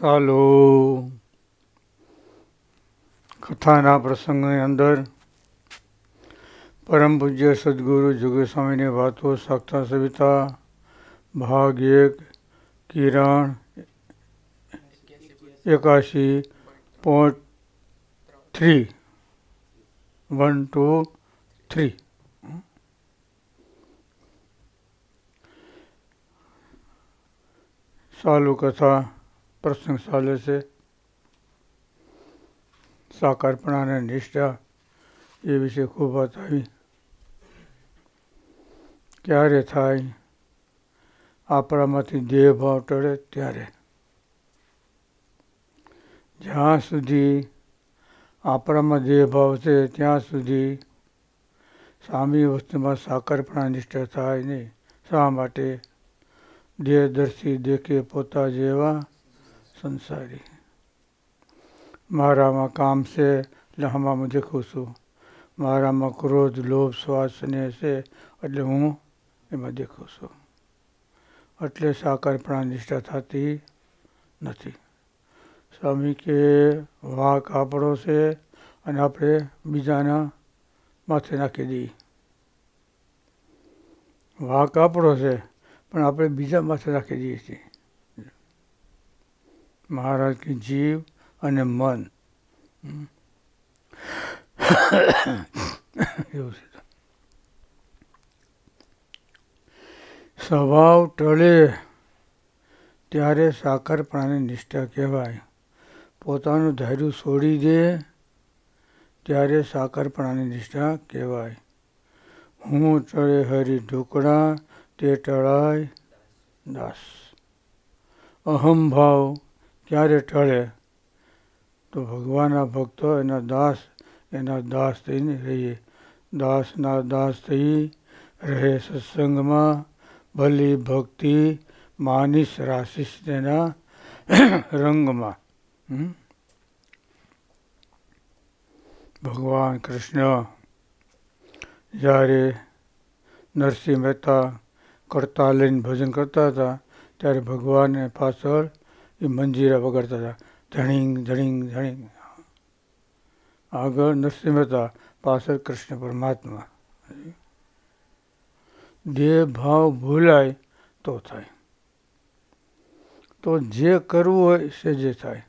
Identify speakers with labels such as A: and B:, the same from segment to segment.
A: ચાલો. કથાના પ્રસંગની અંદર પરમ પૂજ્ય સદગુરુ જુગે સ્વામીની વાતો સાક્ષા સવિતા, ભાગ એક, કિરણ, એકાશી point three one two three ચાલુ કથા. પ્રસંગ ચાલે છે. સાકારપણા અને નિષ્ઠા એ વિશે ખૂબ વાત આવી. ક્યારે થાય? આપણામાંથી દેહ ભાવ ટળે ત્યારે. જ્યાં સુધી આપણામાં દેહ ભાવ છે, ત્યાં સુધી સામી વસ્તુમાં સાકરપણા નિષ્ઠા થાય નહીં. શા માટે? દેહદર્શી દેખે પોતા જેવા સંસારી મારામાં કામ છે એટલે હમામાં દેખું છું મારામાં ક્રોધ લોભ શ્વાસ સ્નેહ છે એટલે હું એમાં દેખું છું એટલે સાકારપણા નિષ્ઠા થતી નથી સ્વામી કે વાક આપણો છે અને આપણે બીજાના માથે નાખી દઈએ વાક આપણો છે પણ આપણે બીજા માથે રાખી દઈએ છીએ મહારાજ કે જીવ અને મન. એવું છે. સ્વભાવ ટળે ત્યારે સાકરપણાની નિષ્ઠા કહેવાય. પોતાનું ધાર્યું છોડી દે ત્યારે સાકરપણાની નિષ્ઠા કહેવાય. હું ટળે હરી ઢોકળા, તે ટળાય દાસ. અહમ ભાવ ક્યારે ટળે તો ભગવાનના ભક્તો એના દાસ એના દાસ થઈને રહીએ. દાસના દાસ થઈ રહે સત્સંગમાં, ભલી ભક્તિ માનીશ રાશિશ તેના રંગમાં. ભગવાન કૃષ્ણ જ્યારે નરસિંહ મહેતા કરતા લઈને ભજન કરતા હતા, ત્યારે ભગવાનને પાછળ એ મંજીરા વગાડતા હતા. ધણીંગ ધણીંગ ધણીંગ. આગળ નરસિંહ મહેતા પાછળ કૃષ્ણ પરમાત્મા. દેહ ભાવ ભૂલાય તો થાય. તો જે કરવું હોય સેજે થાય.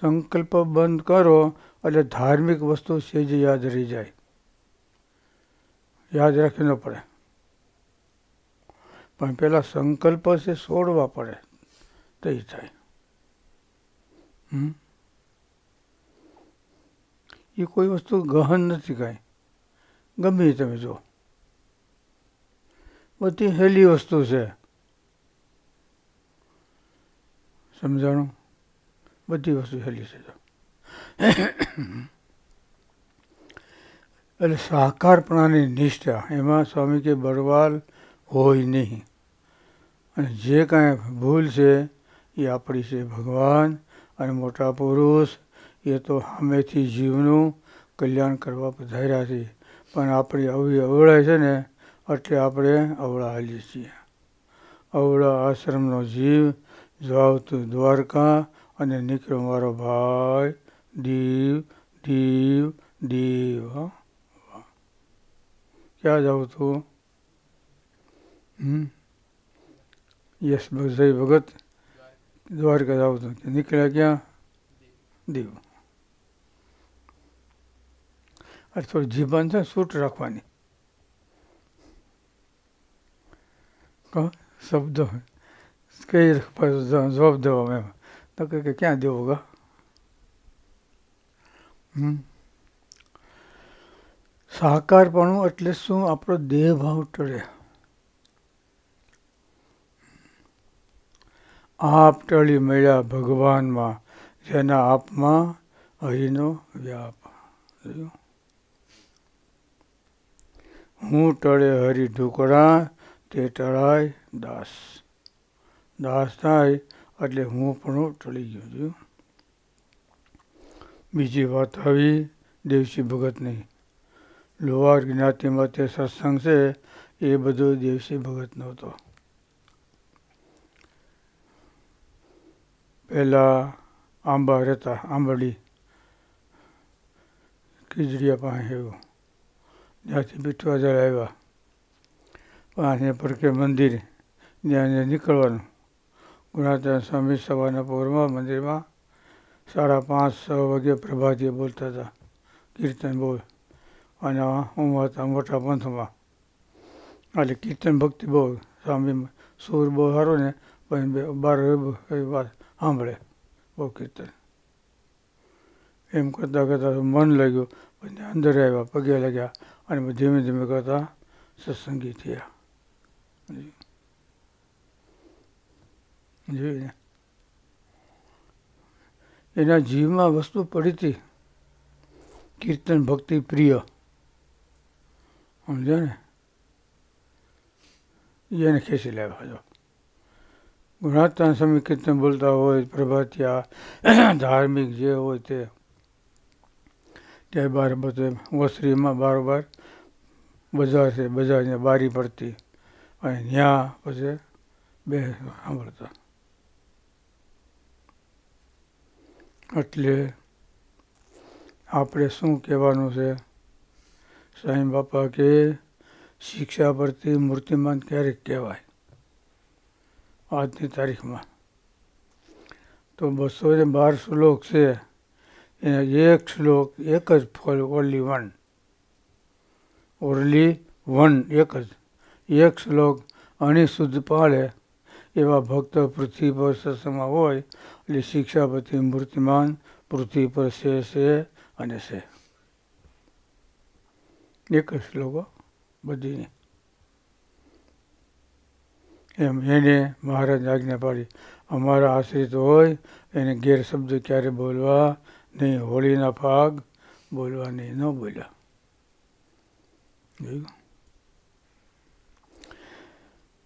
A: સંકલ્પ બંધ કરો એટલે ધાર્મિક વસ્તુ સેજે યાદ રહી જાય. યાદ રાખી ન પડે. પણ પેલા સંકલ્પ છે, છોડવા પડે. તો થાય. એ કોઈ વસ્તુ ગહન નથી કાંઈ. ગમે તમે જો બધી હેલી વસ્તુ છે. સમજાણું? બધી વસ્તુ હેલી છે જો. એટલે સાકારપણાની નિષ્ઠા, એમાં સ્વામી કે બરવાલ હોય નહીં. અને જે કાંઈ ભૂલ છે એ આપણી છે ભગવાન અને મોટા પુરુષ, એ તો સામેથી જીવનું કલ્યાણ કરવા પધાર્યા છે. પણ આપણી આવી અવળાય છે ને, એટલે આપણે અવળા હાલીએ છીએ. અવળા આશ્રમનો જીવ જાવતું દ્વારકા અને નીકળ્યો મારો ભાઈ, દીવ દીવ દીવ ક્યાં જાઉં તું યશ જય ભગત. દ્વારકા જાઉં તો નીકળ્યા ક્યાં? દીવ. આ થોડી જીવન છે સૂટ રાખવાની. કહો શબ્દ કઈ જવાબ દેવો એમ. તો કે ક્યાં દેવો ગા સાકારપણું એટલે શું? આપણો દેહ ભાવ ટળે. આપ ટળી મળ્યા ભગવાનમાં, જેના આપમાં હરિનો વ્યાપ. હું ટળે હરિ ઢુકડા તે ટળાય દાસ. દાસ થાય એટલે હું પણ ટળી ગયો છું. બીજી વાત આવી દેવસી ભગતની. લોહાર જ્ઞાતિમાં તે સત્સંગ છે, એ બધો દેવસી ભગત નહોતો પહેલાં આંબા રહેતા આંબરડી ખીજડીયા પાસે એવું ત્યાંથી પીઠવા જરા આવ્યા. પાસે પરકે મંદિર, ત્યાં નીકળવાનું. ગુણાત્યા સ્વામી સવારના પોરમાં મંદિરમાં સાડા પાંચ, છ વાગે પ્રભાતીય બોલતા હતા, કીર્તન બોલ. અને હું હતા મોટા પંથમાં. એટલે કીર્તન ભક્તિ બહુ સ્વામી સૂર બહુ સારો ને, પણ બાર વાત. સાંભળે. બહુ કીર્તન. એમ કરતાં કરતાં મન લાગ્યું, પછી અંદર આવ્યા, પગે લાગ્યા, અને ધીમે ધીમે કરતાં સત્સંગી થયા. જોઈને એના જીવમાં વસ્તુ પડી હતી. કીર્તન ભક્તિ પ્રિય. સમજો ને? એને ખેંચી લાવ્યા જો ગુણાત્મા સ્વામી કીર્તન બોલતા હોય, પ્રભાતિયા ધાર્મિક જે હોય તે. ત્યાં બાર બધે ઓસરીમાં બારોબાર બજાર છે, બજારને બારી પડતી. અને ત્યાં પછી બે સાંભળતા. એટલે આપણે શું કહેવાનું છે? સાંઈ બાપા કે શિક્ષા પરથી મૂર્તિમાન ક્યારેક કહેવાય? આજની તારીખમાં. તો બસો ને બાર શ્લોક છે. એના એક શ્લોક એક જ ફોલ ઓનલી વન ઓનલી વન એક જ. એક શ્લોક અણિશુદ્ધ પાળે એવા ભક્ત પૃથ્વી પર સત્સંગમાં હોય એટલે શિક્ષાપતિ મૂર્તિમાન પૃથ્વી પર છે છે અને છે એક જ શ્લોકો બધી એમ એને મહારાજ આજ્ઞા પાડી, અમારા આશ્રિત હોય, એને ગેરશબ્દ ક્યારે બોલવા નહીં? હોળીના ભાગ બોલવા નહીં. ન બોલ્યા.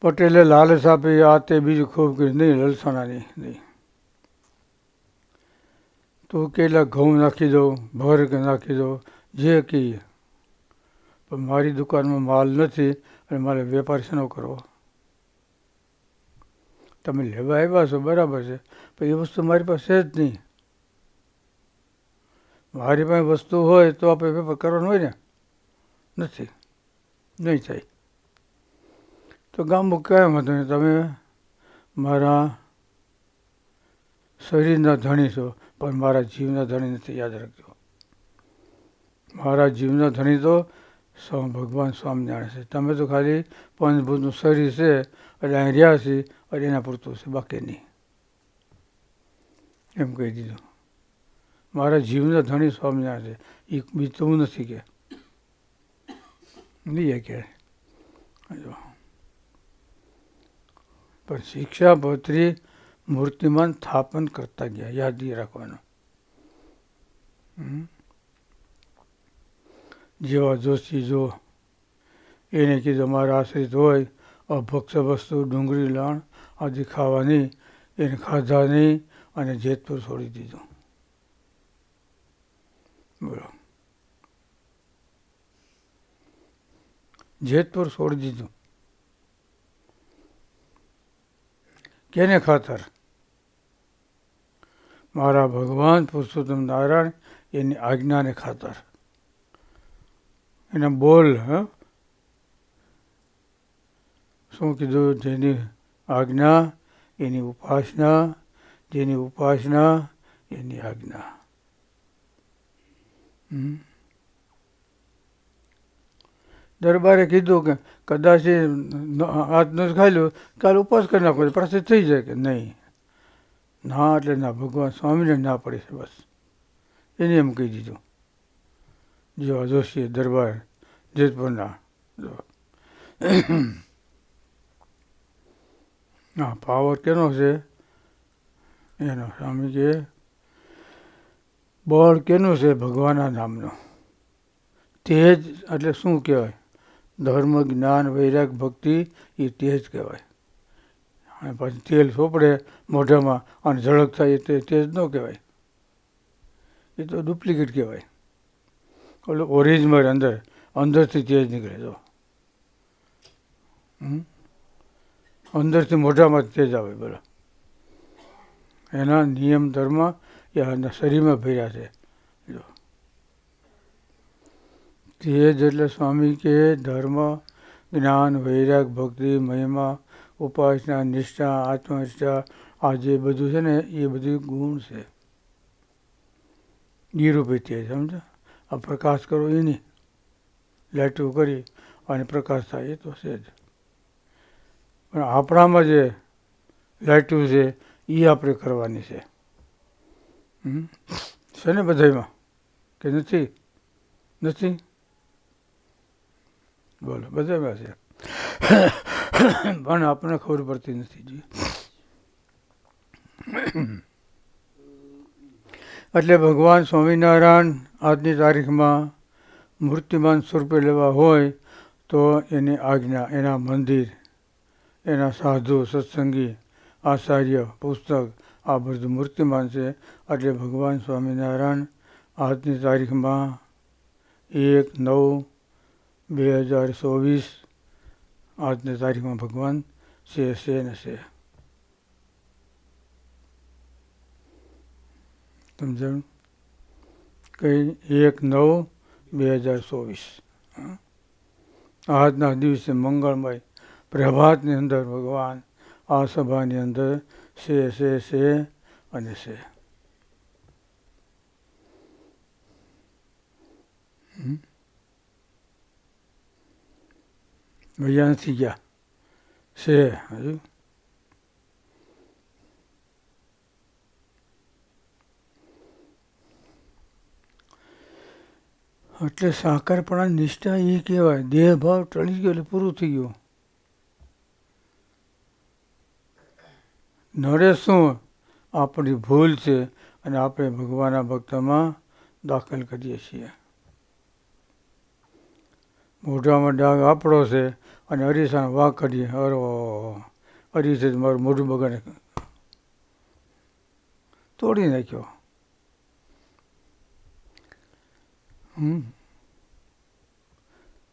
A: પટેલે લાલચ આપી, આ તે બીજું ખૂબ કીધું નહીં, લલસાણાની નહીં. તું કેટલા ઘઉં નાખી દો ભર નાખી દો જે કહીએ. પણ મારી દુકાનમાં માલ નથી અને મારે વેપાર શેનો કરવો? તમે લેવા આવ્યા છો, બરાબર છે. પણ એ વસ્તુ મારી પાસે જ નહીં. મારી પાસે વસ્તુ હોય તો આપણે વેપાર કરવાનો હોય ને? નથી. નહીં થાય. તો ગામમાં કાંઈ વાંધો નહીં, તમે મારા શરીરના ધણી છો, પણ મારા જીવના ધણી નથી, યાદ રાખજો. મારા જીવના ધણી તો સ્વામી ભગવાન સ્વામિનારાયણ છે. તમે તો ખાલી પંચભૂતનું શરીર છે, એટલે અહીં રહ્યા છે અને એના પૂરતું છે બાકી નહીં. એમ કહી દીધું. મારા જીવના ધણી સ્વામિનારાયણ છે. એ બીજું નથી કે. નહીં કે જો. પણ શિક્ષાપત્રી મૂર્તિમાન સ્થાપન કરતા ગયા. યાદ રાખવાનું. હમ. જેવા જોશી જો. એને કીધું, મારા આશ્રિત હોય અભક્ષ વસ્તુ, ડુંગળી, લાણ આદિ ખાવાની, એને ખાધા નહીં અને જેતપુર છોડી દીધું. બોલો. જેતપુર છોડી દીધું. કેને ખાતર? મારા ભગવાન પુરુષોત્તમ નારાયણ એની આજ્ઞાને ખાતર. એના બોલ, હ? શું કીધું? જેની આજ્ઞા, એની ઉપાસના, જેની ઉપાસના, એની આજ્ઞા. દરબારે કીધું કે કદાચ એ હાથ ન ખાઈ કાલે ઉપવાસ કરી નાખો પ્રસિદ્ધ થઈ જાય કે નહીં? ના એટલે ના, ભગવાન સ્વામીને ના પડે છે બસ. એને એમ કહી દીધું. જેવા જોશી દરબાર જેતપુરના. હા પાવર કેનો છે? એનો સ્વામી કે બળ કેનું છે ભગવાનના નામનું? તેજ એટલે શું કહેવાય? ધર્મ, જ્ઞાન, વૈરાગ, ભક્તિ, એ તેજ કહેવાય. અને પછી તેલ સોપડે મોઢામાં અને ઝડક થાય તે તેજ ન કહેવાય. એ તો ડુપ્લિકેટ કહેવાય. ઓલું ઓરિજિનલ અંદર, અંદરથી તેજ નીકળે જો? અંદરથી મોઢામાં તેજ આવે બોલો. એના નિયમ ધર્મ એ શરીરમાં ભર્યા છે. જો. તેજ એટલે સ્વામી કે ધર્મ, જ્ઞાન, વૈરાગ, ભક્તિ, મહિમા, ઉપાસના, નિષ્ઠા, આત્મનિષ્ઠા, આ જે બધું છે ને એ બધું ગુણ છે. નિરૂપિત્ય સમજો પ્રકાશ કરો એની. લાઇટું કરી અને પ્રકાશ થાય, એ તો છે જ. પણ આપણામાં જે લાઇટું છે એ આપણે કરવાની છે? છે ને બધામાં કે નથી? નથી? બોલો બધામાં છે. પણ આપણને ખબર પડતી નથી જી. એટલે ભગવાન સ્વામિનારાયણ આજની તારીખમાં મૂર્તિમાન સ્વરૂપે લેવા હોય તો એની આજ્ઞા, એના મંદિર, એના સાધુ, સત્સંગી, આચાર્ય, પુસ્તક, આ બધું મૂર્તિમાન છે. એટલે ભગવાન સ્વામિનારાયણ આજની તારીખમાં એક નવ બે હજાર ચોવીસ આજની તારીખમાં ભગવાન છે છે ને છે. સમજાયું? કઈ એક નવ બે હજાર ચોવીસ. આજના દિવસે મંગળમય પ્રભાતની અંદર ભગવાન આ સભાની અંદર છે છે છે અને હમ? ભૈયા નથી ગયા. છે હજુ? એટલે સાકરપણા નિષ્ઠા એ કહેવાય. દેહભાવ ટળી ગયો એટલે પૂરું થઈ ગયું. નડે શું? આપણી ભૂલ છે અને આપણે ભગવાનના ભક્તમાં દાખલ કરીએ છીએ. મોઢામાં ડાઘ આપણો છે અને અરીસાનો વાઘ કરીએ. અરો અરીસે મારું મોઢું બગાડે. તોડી નાખ્યો.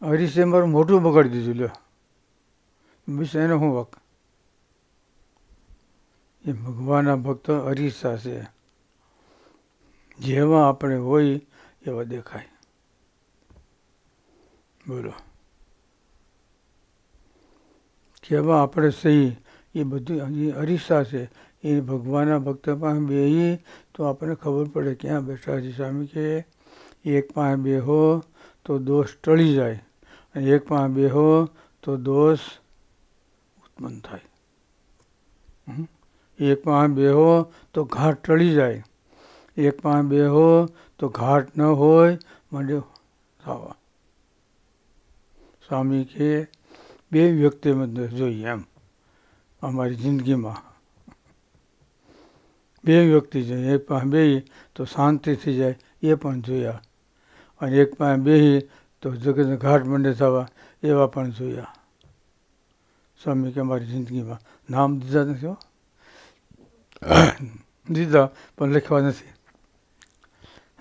A: હરીશે મારું મોટું બગાડી દીધું, લ્યો. મિસ એનો શું વખ એ ભગવાનના ભક્ત અરીસા છે. જેવા આપણે હોય એવા દેખાય. બોલો. કેવા આપણે સહી એ બધું અરીસા છે. એ ભગવાનના ભક્ત પાસે બેહી તો આપણને ખબર પડે ક્યાં બેઠા છે, સ્વામી કે એક પાસે બેહો તો દોષ ટળી જાય. અને એક પાસે બેહો તો દોષ ઉત્પન્ન થાય? એક પાસે બેહો તો ઘાટ ટળી જાય. એક પાસે બેહો તો ઘાટ ન હોય માંડ્યો થવા. સ્વામી કે, બે વ્યક્તિ જોઈએ એમ, અમારી જિંદગીમાં. બે વ્યક્તિ જોઈએ, એક પાસે બે, તો શાંતિ થઈ જાય, એ પણ જોયા. અને એક પાસે બેસી તો જગતને ઘાટ મંડે થવા એવા પણ જોયા. સ્વામી કે અમારી જિંદગીમાં નામ દીધા નથી હો. દીધા પણ લખવા નથી.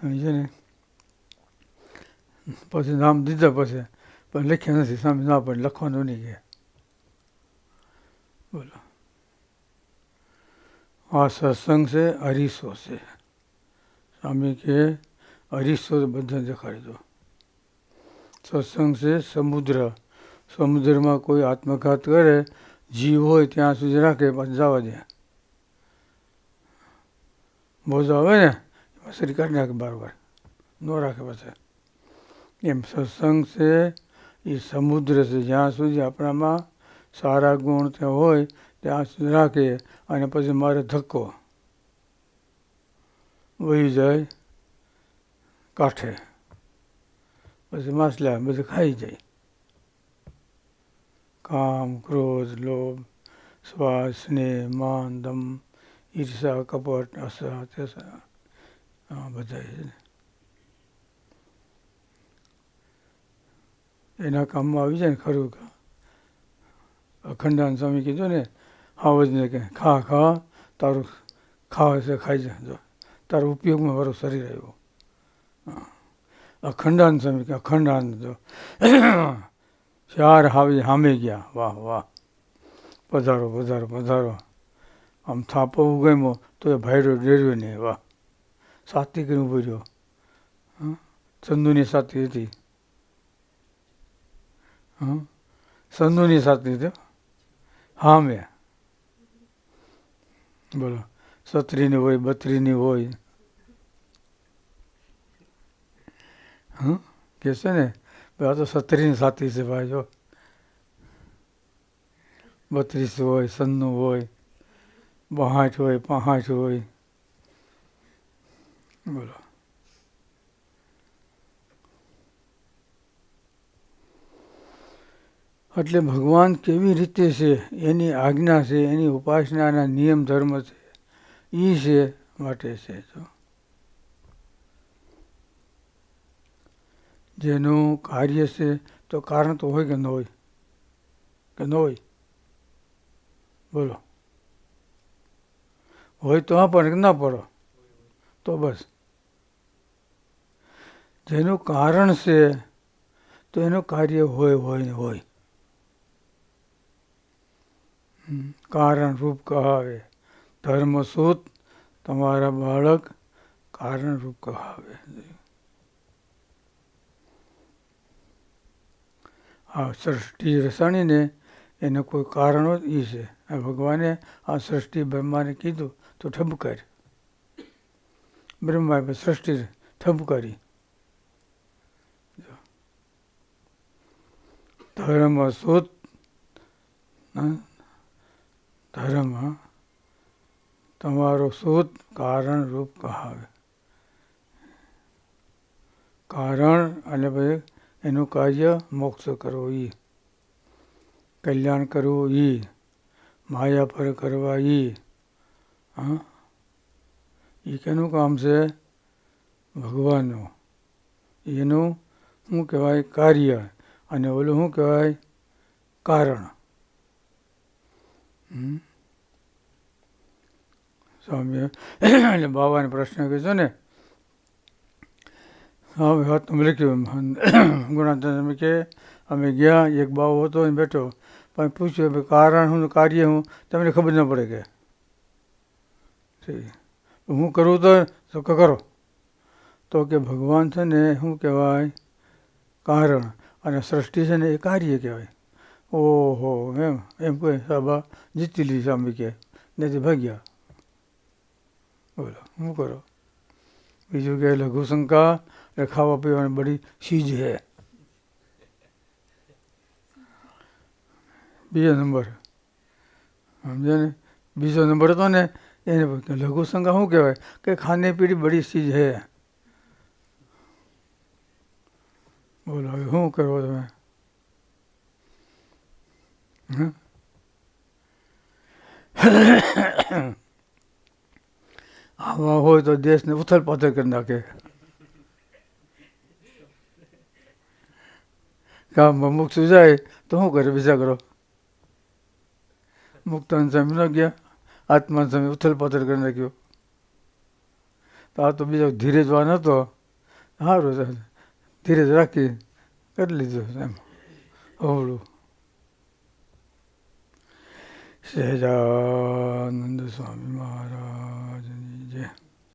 A: સમજે ને પછી નામ દીધા પછી પણ લખ્યા નથી. સ્વામી ના પણ લખવાનું નહીં કે. બોલો. આ સત્સંગ છે હરીસો છે. સ્વામી કે અરીસો બધા દેખાડી દો. સત્સંગ છે સમુદ્ર. સમુદ્રમાં કોઈ આત્મઘાત કરે, જીવ હોય ત્યાં સુધી રાખે, પણ જવા દે. મોજો આવે ને? શરીર કાઢી નાખે બારવાર ન રાખે પછી. એમ સત્સંગ છે, એ સમુદ્ર છે. જ્યાં સુધી આપણામાં સારા ગુણ ત્યાં હોય, ત્યાં સુધી રાખે, અને પછી મારે ધક્કો. વહી જાય. કાંઠે. પછી માછલા બધું ખાઈ જાય. કામ, ક્રોધ, લોભ શ્વાસ સ્નેહ, માન, દમ, ઈર્ષા, કપટ અસા તેસા આ બધા એના કામમાં આવી જાય ને ખરું અખંડાન સ્વામી કીધું ને હાવજને કે, ખા ખા, તારું ખાવા છે, ખાઈ જો. તારો ઉપયોગમાં મારું શરીર આવ્યું. અખંડાન સ્વામી કે અખંડાન જો ચાર હાવી સામે ગયા. વાહ વાહ. પધારો પધારો પધારો. આમ થાપો ગમ્યો તો એ ભાઈડો ડેર્યો નહીં વાહ. સાતી કરીને ઊભો રહ્યો? ચંદુની સાતી હતી. હં? સંધુની સાતી હતી. હા મેં બોલો. સત્રીની હોય, બત્રીની હોય હં? કે ને? આ તો સત્રીની સાતી છે ભાઈ, જો. બત્રીસ હોય સન્નું હોય બહાઠ હોય પહાઠ હોય. બોલો. એટલે ભગવાન કેવી રીતે છે? એની આજ્ઞા છે, એની ઉપાસનાના નિયમ ધર્મ છે એ છે માટે છે, જો. જેનું કાર્ય છે તો કારણ તો હોય કે ન હોય? કે ન હોય? બોલો. હોય તો પણ ના પડો? તો બસ. જેનું કારણ છે તો એનું કાર્ય હોય હોય ને હોય. કારણ રૂપ કહાવે. ધર્મ સૂત તમારા બાળક કારણ રૂપ કહાવે. આ સૃષ્ટિ રસાણીને એને કોઈ કારણો ઈ છે. ભગવાને આ સૃષ્ટિ બ્રહ્માને કીધું તો ઠપકાર બ્રહ્માએ સૃષ્ટિ ઠપકારી ધર્મ સુત ધર્મ તમારો સુત કારણ રૂપ કહાવે. કારણ અને પછી એનું કાર્ય મોક્ષ કરવો. ઈ કલ્યાણ કરવું. ઈ માયા પર કરવા ઈ હા? એ કેનું કામ છે? ભગવાનનું. એનું શું કહેવાય? કાર્ય. અને ઓલું શું કહેવાય? કારણ? સ્વામી એટલે બાબાને પ્રશ્ન કર્યો ને હા તમે લખ્યું ગુણાચંદ્ર કે, અમે ગયા, એક બાવો હતો ને બેઠો. પણ પૂછ્યું કારણ શું કાર્ય શું તમને ખબર ન પડે કે. હું કરું તો તો કરો. તો કે ભગવાન છે ને, શું કહેવાય? કારણ. અને સૃષ્ટિ છે ને, એ કાર્ય કહેવાય. ઓહો, એમ એમ કોઈ સાબા જીતી લીધી સામે કે. નથી ભાગ્યા. બોલો, શું કરો? બીજું કે લઘુ એટલે ખાવા પીવાની બધી ચીજ હે બીજો નંબર. સમજે ને? બીજો નંબર હતો ને, એને લઘુ શંકા શું કહેવાય? કે ખાને પીડી બધી ચીજ હે બોલો, હવે શું કરો તમે? આવા હોય તો દેશને ઉથલ પાથલ કરી નાખે. ગામમાં મુક્ત જાય તો શું કરે બીજા કરો મુક્તાન સામે ન ગયા આત્માન સામે ઉથલ પાથલ કરી નાખ્યો તો આ તો બીજો ધીરજવાન હતો સારું ધીરે ધીરજ રાખી કરી લીધું એમ અવળું સહેજાનંદ સ્વામી મહારાજની જય